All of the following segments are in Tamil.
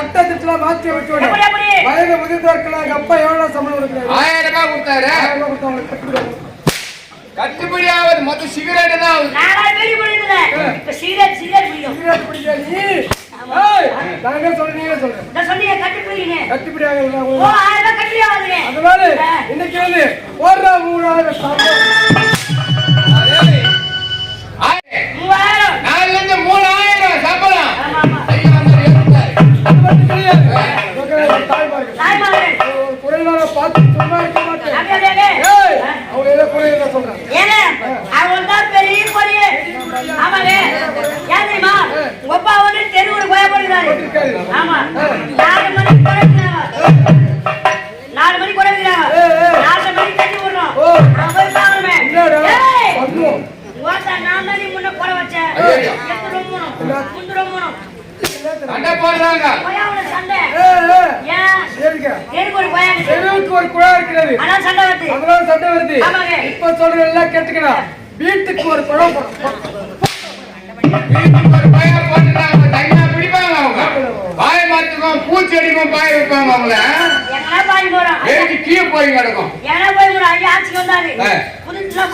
கூடாது அப்படியா இல்லையா சட்டத்திட்டுல மாற்றி எப்படி? வயது முதிர்ந்தவர்கள் எங்க அப்பா எவ்வளவு சம்பளம் கொடுக்குறாரு? ஆயிரம் ரூபாய் கொடுத்தாரு. ஆயிரம் ரூபாய் கொடுத்து அவங்களுக்கு கட்டுப்படுறாங்க. கட்டுப்படி ஆகுது. மொத்தம் சிகரெட் தான் இப்ப சிகரெட் சிகரெட் சிகரெட் பிடிக்கிற நீ ஏய், நான் என்ன சொல்றேன் நீங்க சொல்றேன் சொன்னீங்க கட்டு குடிக்கிறீங்க கட்டுப்படி ஆகுது அதனால இன்னைக்கு வந்து ஓடுறா மூணாயிரம் சம்பளம் தெருக்கு ஒரு குழா இருக்கிறது. அதனால சண்டை வருது. ஆமாங்க. இப்ப சொல்ற எல்லாம் கேட்டுக்கணும் வீட்டுக்கு ஒரு குழம் போடும். வீட்டுக்கு ஒரு பையன் போட்டுட்டாங்க தனியா பிடிப்பாங்க அவங்க? பாய மரத்துக்கும் பூச்செடிக்கும் பாய வைப்பாங்க அவங்கள. எங்கன்னா பாய் போறோம். ஏறி கீழே போய் கிடக்கும்?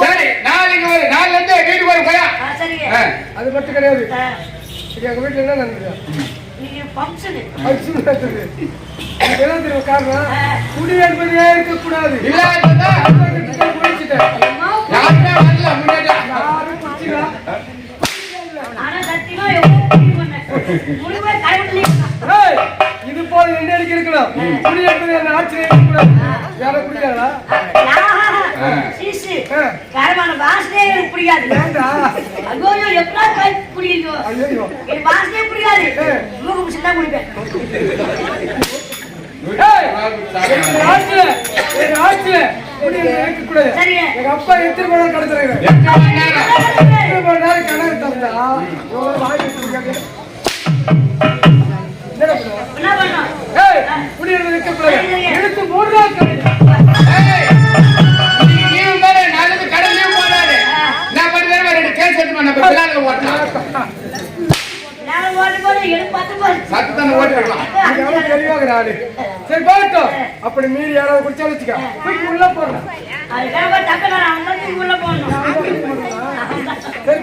சரி நாளைக்கு ஒரு நாலுல இருந்து வீட்டுக்கு ஒரு ஆ. அது மட்டும் கிடையாது. ஆ, இது எங்க வீட்டுல என்ன நடந்தது? என்ன காரணம்? குடி என்பதே இருக்கக்கூடாது. இது போல எண்ணெய்க்கு இருக்கணும் குடி என்பது என்ன ஆச்சரியம் இருக்கக்கூடாது யாரும் குடிக்காதா. கரமான வாசனையே பிடிக்காது. ஐயோ எப்படா கை பிடிக்கும் ஐயோ. எனக்கு வாசனையே பிடிக்காது மூக்கு பிடிச்சி குடிப்பேன் எங்க குடி. அப்பா எத்தனை மணி நேரம் கடத்துறாங்க எத்தனை மணி நேரம்? கணக்கு தந்தா வாங்கி? என்ன குடி இருக்கக்கூடாது எடுத்து மூணு நாள் கழிச்சு போது சத்தத்தை ஓட்டிடலாம். தெளிவாக நாடு சரி போகட்டும் அப்படி மீறி யாராவது குடிச்சா வச்சுக்க. போய் உள்ள போடுறேன் சரி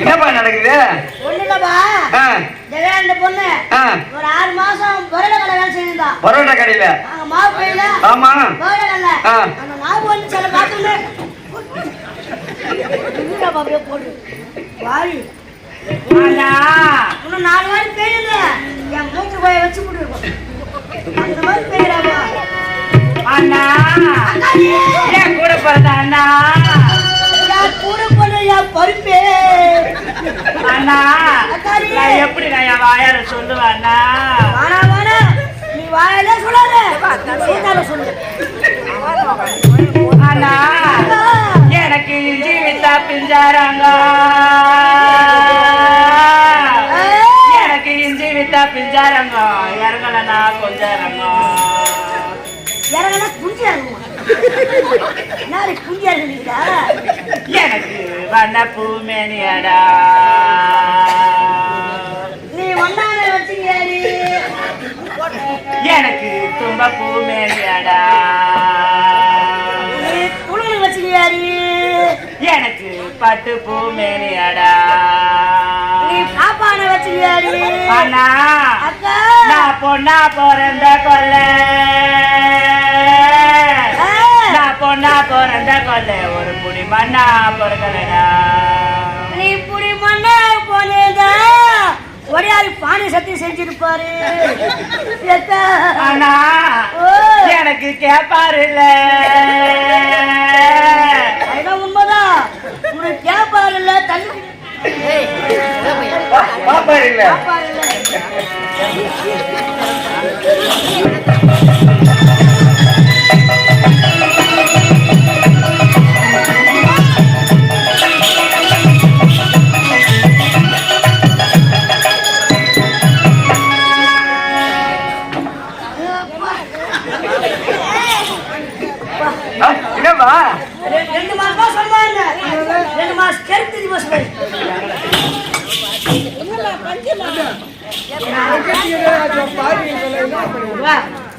என்னப்பா நடக்குது? ஒண்ணு இல்லப்பா ஆ, ஜெகா இந்த பொண்ணு ஒரு ஆறு மாசம் பொருளை கடை வேலை செய்யிருந்தா பரோட்டா கடையில? மாவு பையில ஆமா. அந்த மாவு வந்து சில பார்த்துட்டு அப்படியே போடு. வாரி இன்னும் நாலு வாரி பெய்யுது என் மூச்சு போய் வச்சு போட்டு அந்த மாதிரி பெய்யறாப்பா அண்ணா. கூட பிறந்த அண்ணா? சொல்லுவேன்? அண்ணா வாடா வாடா. நீ வாயிலே சொல்லாத. சீதால சொல்லு. அண்ணா எனக்கு வித்தா பிஞ்சாராங்க எனக்கு வித்தா பிஞ்சாரங்க இறங்கலண்ணா கொஞ்சம் இறங்கனா குஞ்சு இறங்குமா என்ன குஞ்சு இறங்குறீங்களா எனக்கு வண்ண பூமேனியடா எனக்கு தும்ப வச்சுக்கியாரி எனக்கு பட்டு பூமேனியடா நீ பாப்பான வச்சுக்கியாரி அண்ணா அக்கா. நான் பொண்ணா பிறந்த கொல்ல நான் பொண்ணா பிறந்த கொல்ல ஒரு புடி மண்ணா பிறக்கலடா. நீ இப்படி மண்ணா போனேதா ஒடையாரி பானை சத்தி செஞ்சிருப்பாரு ஓ. எனக்கு கேப்பாரு இல்ல உண்மைதான் உனக்கு கேப்பாரு இல்ல தள்ளி பாப்பாரு இல்ல கேப்பாரு இல்ல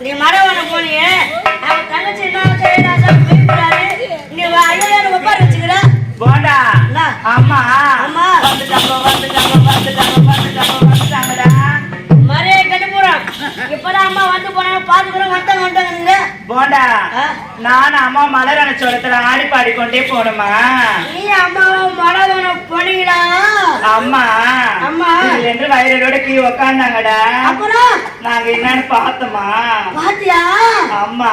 நீ மரவனை போனியே. அவன் தங்கச்சி என்ன செய்யறாங்க நீ ஐயோ உட்கார வச்சுக்கிற போண்டா அண்ணா. அம்மா அம்மா. வந்துட்டாங்க வந்துட்டாங்க வந்துட்டாங்க வந்துட்டாங்க வந்துட்டாங்கடா. மறைய கட்டு போறான் இப்பதான் அம்மா வந்து போனாங்க பாத்துக்கிறோம் வந்தாங்க வந்தாங்க போண்டா? நானும் அம்மா மலர் அணைச்சோடத்துல ஆடி பாடிக்கொண்டே போகணுமா? நீ அம்மாவும் மரவனை போனீங்களா? அம்மா. அம்மா. இதுல இருந்து வயிறோட கீ உக்காந்தாங்கடா. அப்புறம்? நாங்க என்னன்னு பார்த்தோமா? பாத்தியா? அம்மா.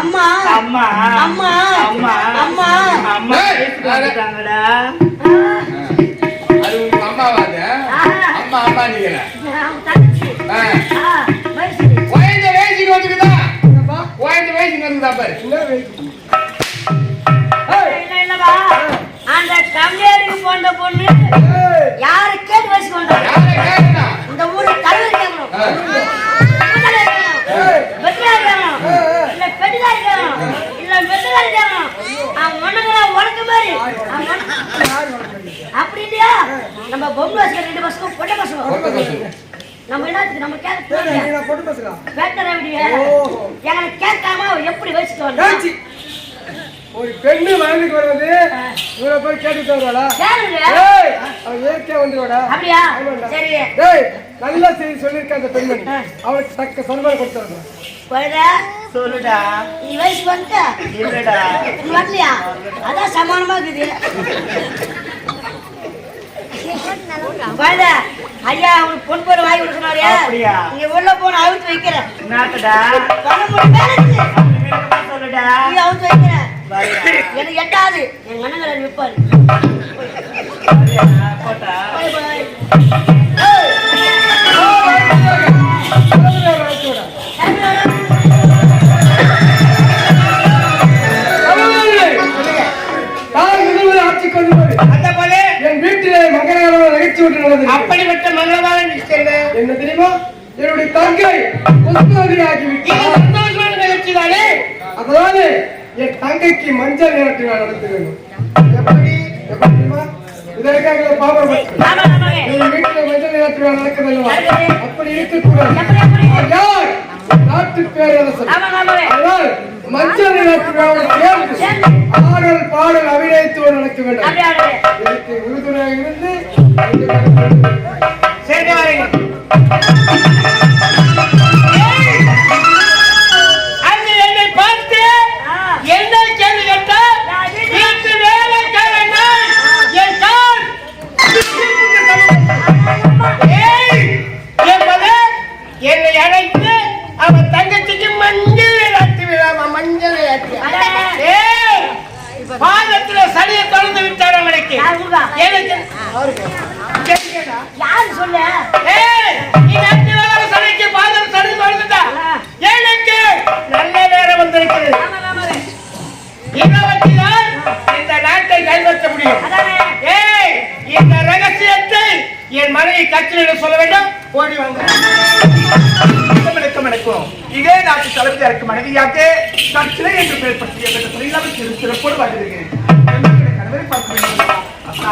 அம்மா. அம்மா. அம்மா. அம்மா. அம்மா. அம்மா அது உங்க அம்மாவாது அம்மா அம்மா நீங்க. குழந்தை வயசுக்கு வந்துக்குதா? குழந்தை வயசுக்கு வந்துக்குதா பாரு. கம்மியாருக்கு போன பொண்ணு. யாரு கேட்டு கேட்கணும் இந்த ஊரு தலைவர் கேட்கணும். முதலாளி கேட்கணும். இல்ல பெட்டிதாரி கேட்கணும். இல்ல வெற்றிதாரி கேட்கணும். அவன் மண்ணுங்கெல்லாம் உனக்கு மாதிரி. அப்படி இல்லையா நம்ம பொம்பளை வச்சுக்க ரெண்டு பசங்க பொட்டை பசங்க. நம்ம என்னத்துக்கு நம்ம கேட்க பேட்டர் ஓஹோ. எங்களை கேட்காம எப்படி வச்சுட்டு வந்தா? ஒரு பெண்ணு வயலுக்கு வருவது இவரை போய் கேட்டுட்டு ஏய் அவன் இயற்கையா வந்துருவாடா டேய் நல்ல செய்தி சொல்லியிருக்க அந்த பெண்மணி. அவளுக்கு தக்க சன்மானம் போயிடா. சொல்லுடா. நீ வயசுக்கு வந்துட்ட? இல்லடா. நீ வரலையா? அதான் சமானமா இருக்குது. ஐயா அவனுக்கு பொன் பொருள் வாங்கி கொடுக்கணும் அப்படியா? நீ உள்ள போன அவுத்து வைக்கிற என்னத்தடா பணம் போட்டு மேல இருக்கு. சொல்லுடா. நீ அவுத்து வைக்கிற வரியா? எனக்கு எட்டாது. எங்க அண்ணங்களை போல என் வீட்டிலே மங்களகரமான நிகழ்ச்சி ஒன்று நடந்தது அப்படிப்பட்ட மங்களமான நிகழ்ச்சி என்ன? தெரியுமா? என்னுடைய தங்கை இது ஆகிவிட்டார் சந்தோஷமான நிகழ்ச்சி தானே? அதாவது என் தங்கைக்கு மஞ்சள் நீராட்டு விழா நடத்த வேண்டும் எப்படி? எப்படி தெரியுமா? இதற்காக பாபர் வீட்டில் மஞ்சள் நடக்குது அல்லவா நடக்குது. அப்படி இருக்கக்கூடாது யார்? நாட்டு பேரரசர் அதனால் மஞ்சள் சேர்ந்து ஆடல் பாடல் அபிநயத்தோடு நடக்க வேண்டும். இதற்கு உறுதுணையாக இருந்து எனக்கு கேட்கிறா யாரு சொல்லு? நீ நேற்று வரை சபைக்கு பாதம் சரி வந்துட்டா. எனக்கு நல்ல நேரம் வந்திருக்கிறது. ஆமா ஆமாங்க இதை வச்சுதான் இந்த நாட்டை கைப்பற்ற முடியும். ஏய், இந்த ரகசியத்தை என் மனைவி கட்சியிடம் சொல்ல வேண்டும். ஓடி வணக்கம் இதே நாட்டு தளபதியா இருக்க மனைவியாக கட்சிலை என்று பெயர் பற்றிய சிறப்போடு என்னுடைய கணவரை பார்க்க வேண்டும். அப்பா,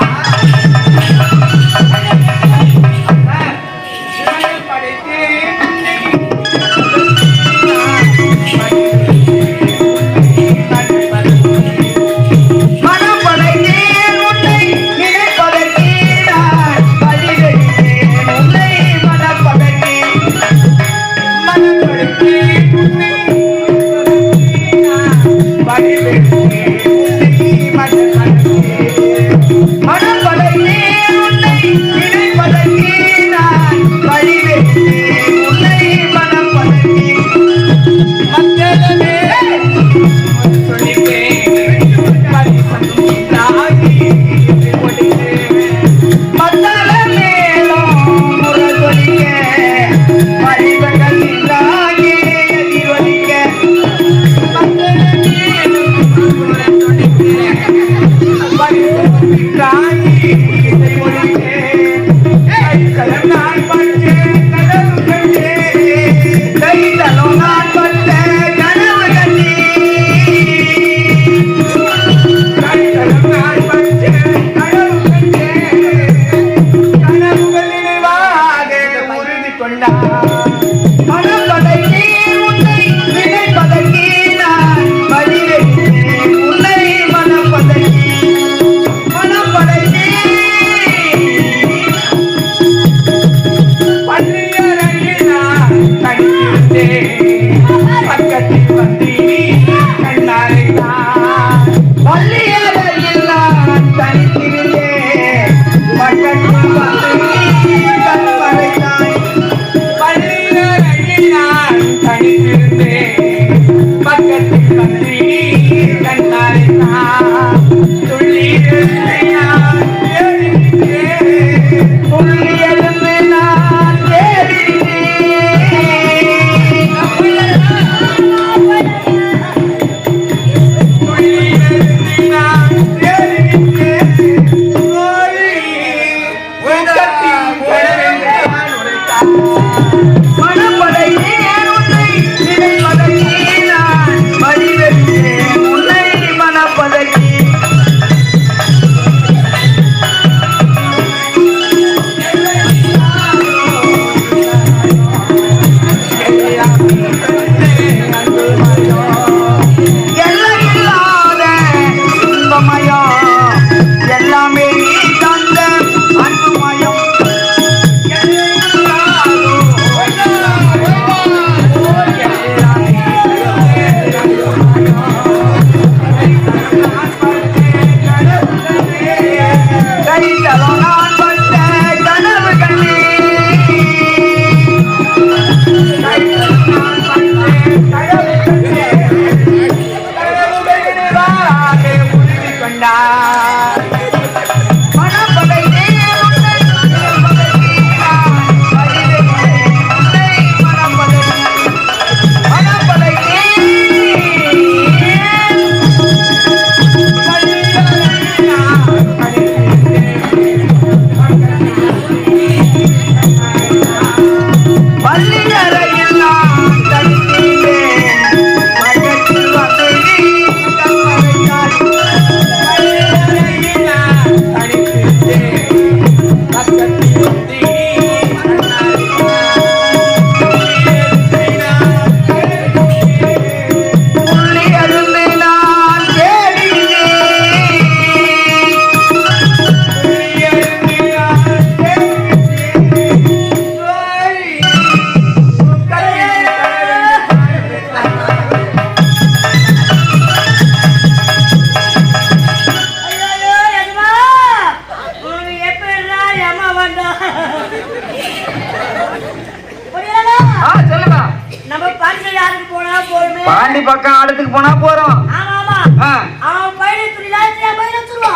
பக்கம் ஆடத்துக்கு போனா போறோம்.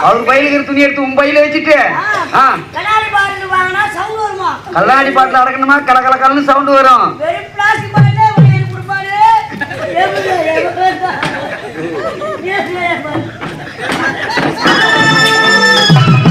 அவர் பயிலுக்கு துணி எடுத்து உன் வச்சுட்டு கல்லாடி பாட்டில் அடக்கணுமா? கலகல கலன்னு சவுண்ட் வரும்.